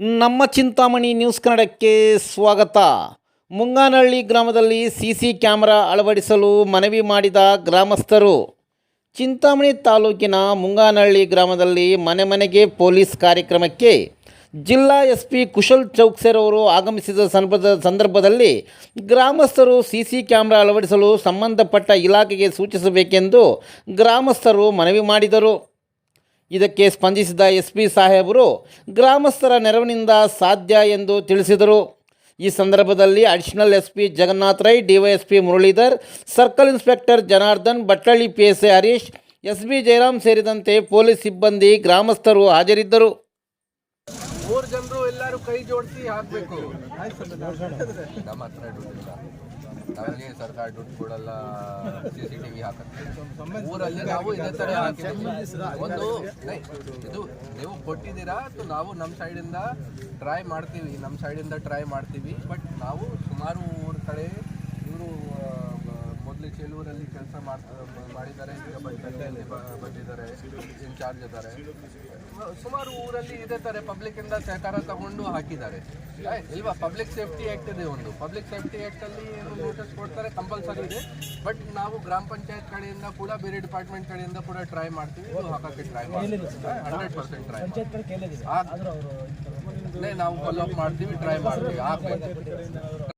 ನಮ್ಮ ಚಿಂತಾಮಣಿ ನ್ಯೂಸ್ ಕನ್ನಡಕ್ಕೆ ಸ್ವಾಗತ. ಮುಂಗಾನಹಳ್ಳಿ ಗ್ರಾಮದಲ್ಲಿ ಸಿ ಸಿ ಕ್ಯಾಮರಾ ಅಳವಡಿಸಲು ಮನವಿ ಮಾಡಿದ ಗ್ರಾಮಸ್ಥರು. ಚಿಂತಾಮಣಿ ತಾಲೂಕಿನ ಮುಂಗಾನಹಳ್ಳಿ ಗ್ರಾಮದಲ್ಲಿ ಮನೆ ಮನೆಗೆ ಪೊಲೀಸ್ ಕಾರ್ಯಕ್ರಮಕ್ಕೆ ಜಿಲ್ಲಾ ಎಸ್ ಪಿ ಕುಶಲ್ ಚೌಕ್ಸೆರ್ ಅವರು ಆಗಮಿಸಿದ ಸಂದರ್ಭದ ಸಂದರ್ಭದಲ್ಲಿ ಗ್ರಾಮಸ್ಥರು ಸಿಸಿ ಕ್ಯಾಮೆರಾ ಅಳವಡಿಸಲು ಸಂಬಂಧಪಟ್ಟ ಇಲಾಖೆಗೆ ಸೂಚಿಸಬೇಕೆಂದು ಗ್ರಾಮಸ್ಥರು ಮನವಿ ಮಾಡಿದರು. ಇದಕ್ಕೆ ಸ್ಪಂದಿಸಿದ ಎಸ್ ಪಿ ಸಾಹೇಬರು ಗ್ರಾಮಸ್ಥರ ನೆರವಿನಿಂದ ಸಾಧ್ಯ ಎಂದು ತಿಳಿಸಿದರು. ಈ ಸಂದರ್ಭದಲ್ಲಿ additional S P Jagannath Rai DYSP Muralidhar circle inspector Janardhan Battalli P S A Harish S B Jayaram ಸೇರಿದಂತೆ ಪೊಲೀಸ್ ಸಿಬ್ಬಂದಿ ಗ್ರಾಮಸ್ಥರು ಹಾಜರಿದ್ದರು. ಮೂರು ಜನರು ಎಲ್ಲರೂ ಕೈ ಜೋಡಿಸಿ ಹಾಕ್ಬೇಕು. ನಮಗೆ ಸರ್ಕಾರ ದುಡ್ಡು ಕೊಡಲ್ಲ ಸಿ ಸಿ ಟಿವಿ ಹಾಕುತ್ತೆ ಊರಲ್ಲಿ ನಾವು ಇದೇ ತರ ಹಾಕಿದ್ದೀವಿ. ಒಂದು ಇದು ನೀವು ಕೊಟ್ಟಿದ್ದೀರಾ ನಾವು ನಮ್ಮ ಸೈಡಿಂದ ಟ್ರೈ ಮಾಡ್ತೀವಿ? ನಮ್ಮ ಸೈಡಿಂದ ಟ್ರೈ ಮಾಡ್ತೀವಿ ಬಟ್ ನಾವು ಸುಮಾರು ಊರ ಕಡೆ ಇವರು ಮೊದಲು ಚೆಲೂರಲ್ಲಿ ಕೆಲಸ ಮಾಡಿದ್ದಾರೆ ಈಗ ಬಂದಲ್ಲಿ ಬಂದಿದ್ದಾರೆ ಇನ್ಚಾರ್ಜ್ ಇದ್ದಾರೆ. ಸುಮಾರು ಊರಲ್ಲಿ ಇದೇ ಥರ ಪಬ್ಲಿಕ್ ಇಂದ ಸಹಕಾರ ತಗೊಂಡು ಹಾಕಿದ್ದಾರೆ. ಇಲ್ವಾ? ಪಬ್ಲಿಕ್ ಸೇಫ್ಟಿ ಆ್ಯಕ್ಟ್ ಇದೆ ಒಂದು. ಪಬ್ಲಿಕ್ ಸೇಫ್ಟಿ ಆ್ಯಕ್ಟಲ್ಲಿ ನೋಟಿಸ್ ಕೊಡ್ತಾರೆ ಕಂಪಲ್ಸರಿ ಇದೆ. ಬಟ್ ನಾವು ಗ್ರಾಮ ಪಂಚಾಯತ್ ಕಡೆಯಿಂದ ಕೂಡ ಬೇರೆ ಡಿಪಾರ್ಟ್ಮೆಂಟ್ ಕಡೆಯಿಂದ ಕೂಡ ಟ್ರೈ ಮಾಡ್ತೀವಿ. ಇದು ಹಾಕಕ್ಕೆ ಟ್ರೈ ಮಾಡ್ತೀವಿ. ಹಂಡ್ರೆಡ್ ಪರ್ಸೆಂಟ್ ಟ್ರೈ ನಾವು ಫಾಲೋ ಅಪ್ ಮಾಡ್ತೀವಿ ಟ್ರೈ ಮಾಡ್ತೀವಿ. ಆಗ್ಬೇಕು.